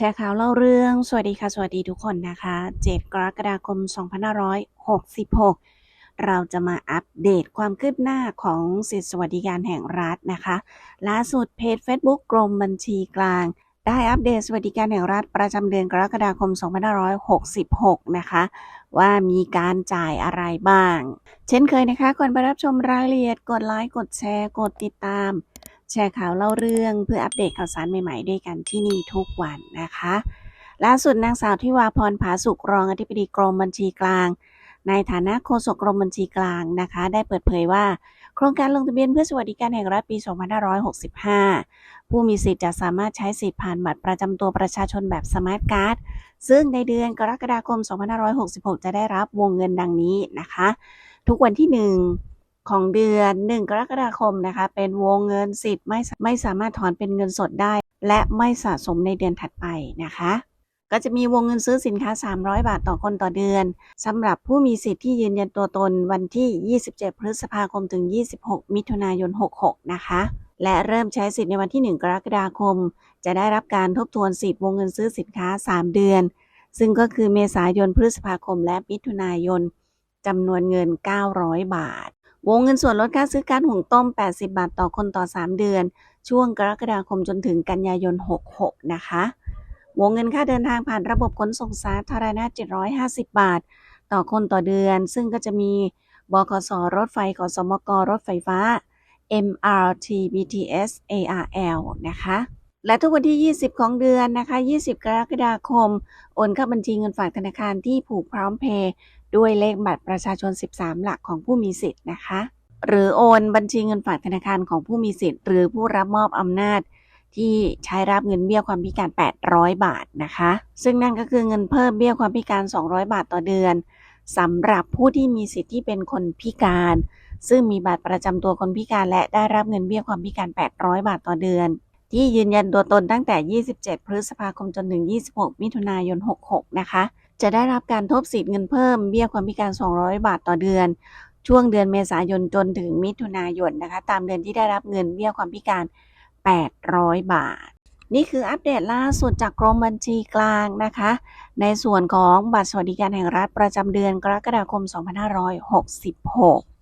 แชร์ข่าวเล่าเรื่อง สวัสดีค่ะ สวัสดีทุกคนนะคะ 7 กรกฎาคม 2566 เราจะมาอัปเดตความคืบหน้าของสิทธิสวัสดิการแห่งรัฐนะคะ ล่าสุดเพจ Facebook กรมบัญชีกลาง ได้อัปเดตสวัสดิการแห่งรัฐประจำเดือนกรกฎาคม 2566 นะคะ ว่ามีการจ่ายอะไรบ้าง เช่นเคยนะคะ ก่อนไปรับชมรายละเอียด กดไลค์ กดแชร์ กดติดตาม แชร์ข่าวเล่าเรื่องเพื่ออัปเดตข่าวสารใหม่ๆ ด้วยกันที่นี่ทุกวันนะคะล่าสุดนางสาวทิวาพรผาสุกรองอธิบดีกรมบัญชีกลาง ในฐานะโฆษกกรมบัญชีกลางนะคะ ได้เปิดเผยว่า โครงการลงทะเบียนเพื่อสวัสดิการแห่งรัฐปี 2565 ผู้มีสิทธิ์จะสามารถใช้สิทธิ์ผ่านบัตรประจำตัวประชาชนแบบสมาร์ทการ์ดซึ่งในเดือนกรกฎาคม 2566 จะได้รับวงเงินดังนี้นะคะ ทุกวันที่ 1 ของเดือน 1 กรกฎาคมนะคะ เป็นวงเงินสิทธิ์ไม่ไม่สามารถถอนเป็นเงินสดได้ และไม่สะสมในเดือนถัดไปนะคะ ก็จะมีวงเงินซื้อสินค้า 300 บาทต่อคนต่อเดือนสำหรับผู้มีสิทธิ์ที่ยืนยันตัวตนวันที่ 27 พฤษภาคมถึง 26 มิถุนายน 66 นะคะและเริ่มใช้สิทธิ์ในวันที่ 1 กรกฎาคม จะได้รับการทบทวนสิทธิ์วงเงินซื้อสินค้า 3 เดือน ซึ่งก็คือเมษายนพฤษภาคมและมิถุนายนจำนวนเงิน 900 บาท วงเงินส่วนลดค่าซื้อการหุงต้ม 80 บาทต่อคนต่อ 3 เดือน ช่วงกรกฎาคมจนถึงกันยายน 66 นะคะ วงเงินค่าเดินทางผ่านระบบขนส่งสาธารณะ 750 บาท ต่อคนต่อเดือน ซึ่งก็จะมีบขสรถไฟขสมกรถไฟฟ้า MRT BTS ARL นะคะ และทุกวันที่ 20 ของเดือนนะคะ 20 กรกฎาคม โอนเข้าบัญชีเงินฝากธนาคารที่ผูกพร้อมเพย์ด้วยเลขบัตรประชาชน 13 หลักของผู้มีสิทธิ์นะคะ หรือโอนบัญชีเงินฝากธนาคารของผู้มีสิทธิ์ หรือผู้รับมอบอำนาจที่ใช้รับเงินเบี้ยความพิการ 800 บาทนะคะ ซึ่งนั่นก็คือเงินเพิ่มเบี้ยความพิการ 200 บาทต่อเดือนสำหรับผู้ที่มีสิทธิ์ที่เป็นคนพิการ ซึ่งมีบัตรประจำตัวคนพิการและได้รับเงินเบี้ยความพิการ 800 บาทต่อเดือน ที่ยืนยันตัวตนตั้งแต่ 27 พฤษภาคมจนถึง 26 มิถุนายน 66 นะคะ จะได้รับการทบสิทธิ์เงินเพิ่มเบี้ยความพิการ 200 บาทต่อเดือน ช่วงเดือนเมษายนจนถึงมิถุนายนนะคะ ตามเดือนที่ได้รับเงินเบี้ยความพิการ 800 บาท นี่คืออัปเดตล่าสุดจากกรมบัญชีกลางนะคะ ในส่วนของบัตรสวัสดิการแห่งรัฐประจำเดือนกรกฎาคม 2566